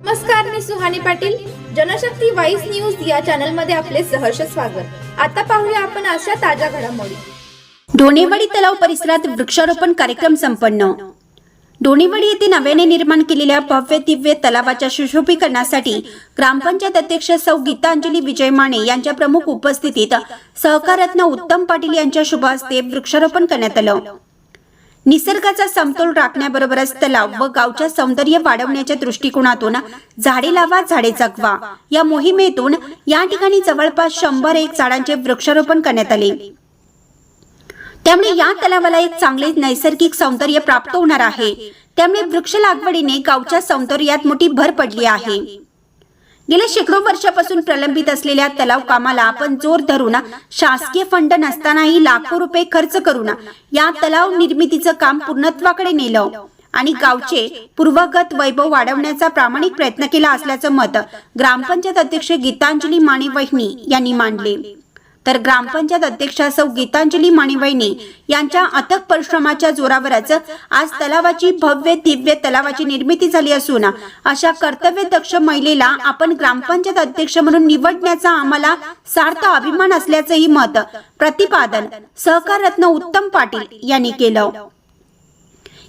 नमस्कार मी Suhani Patil. Janshakti voice news या चॅनलमध्ये आपले सहर्ष स्वागत. आता पाहूया आपण अशा ताज्या घडामोडी. डोणेवाडी तलाव परिसरात वृक्षारोपण कार्यक्रम संपन्न. डोणेवाडी येथे नव्याने निर्माण केलेल्या भव्य दिव्य तलावाच्या सुशोभीकरणासाठी ग्रामपंचायत अध्यक्ष सौ गीतांजली विजय माने यांच्या प्रमुख उपस्थितीत सहकारत्न उत्तम पाटील यांच्या शुभ हस्ते वृक्षारोपण करण्यात आलं. निसर्गाचा समतोल राखण्याबरोबरच तलाव व गावच्या सौंदर्य वाढवण्याच्या दृष्टिकोनातून झाडे लावा झाडे जगवा या मोहिमेतून या ठिकाणी जवळपास शंभर एक झाडांचे वृक्षारोपण करण्यात आले. त्यामुळे या तलावाला एक चांगले नैसर्गिक सौंदर्य प्राप्त होणार आहे. त्यामुळे वृक्ष लागवडीने गावच्या सौंदर्यात मोठी भर पडली आहे. गेल्या शेकडो वर्षापासून प्रलंबित असलेल्या तलाव कामाला आपण जोर धरून शासकीय फंड नसतानाही लाखो रुपये खर्च करू ना. या तलाव निर्मितीचं काम पूर्णत्वाकडे नेलं. आणि गावचे पूर्वगत वैभव वाढवण्याचा प्रामाणिक प्रयत्न केला असल्याचं मत ग्रामपंचायत अध्यक्ष गीतांजली माने वहिनी यांनी मांडले. तर ग्रामपंचायत अध्यक्षा सौ गीतांजली माणिवैनी यांच्या अथक परिश्रमाच्या जोरावरच आज तलावाची भव्य दिव्य तलावाची निर्मिती झाली असून अशा कर्तव्यदक्ष महिलेला आपण ग्रामपंचायत अध्यक्ष म्हणून निवडण्याचा आम्हाला सार्थ अभिमान असल्याचंही मत प्रतिपादन सहकार रत्न उत्तम पाटील यांनी केलं.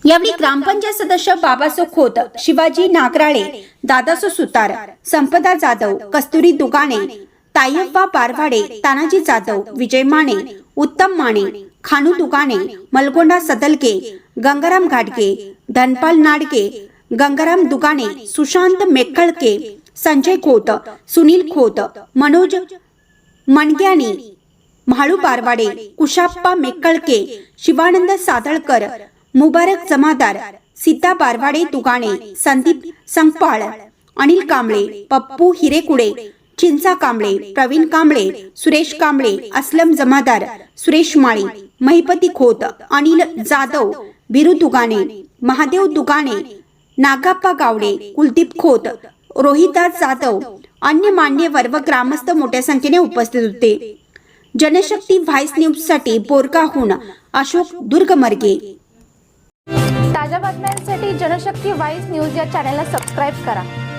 यावेळी ग्रामपंचायत सदस्य बाबासो खोत शिवाजी नागराळे दादासो सुतार संपदा जाधव कस्तुरी दुगाणे तायप्पा पारवाडे तानाजी जाधव विजय माने उत्तम माने खानू दुगाणे मलगोंडा सदलके गंगाराम घाटके धनपाल नाडके गंगाराम दुगाणे सुशांत मेक्कळके संजय खोत सुनील खोत मनोज मणग्यानी म्हाळू पारवाडे कुशाप्पा मेक्कळके शिवानंद सादळकर मुबारक जमादार सीता पारवाडे तुगाणे संदीप संगपाळ अनिल कांबळे पप्पू हिरेकुडे चिंचा कांबळे प्रवीण कांबळे सुरेश कांबळे असलम जमादार सुरेश माळी महिपती खोत अनिल जाधव बिरू दुगाणे महादेव दुगाणे नागाप्पा गावडे कुलदीप खोत रोहिदास जाधव अन्य मान्यवर व ग्रामस्थ मोठ्या संख्येने उपस्थित होते. जनशक्ती व्हाईस न्यूजसाठी बोरगाहून अशोक दुर्गमर्गे. ताज्या बातम्यांसाठी जनशक्ती व्हाईस न्यूज या चॅनलला सबस्क्राईब करा.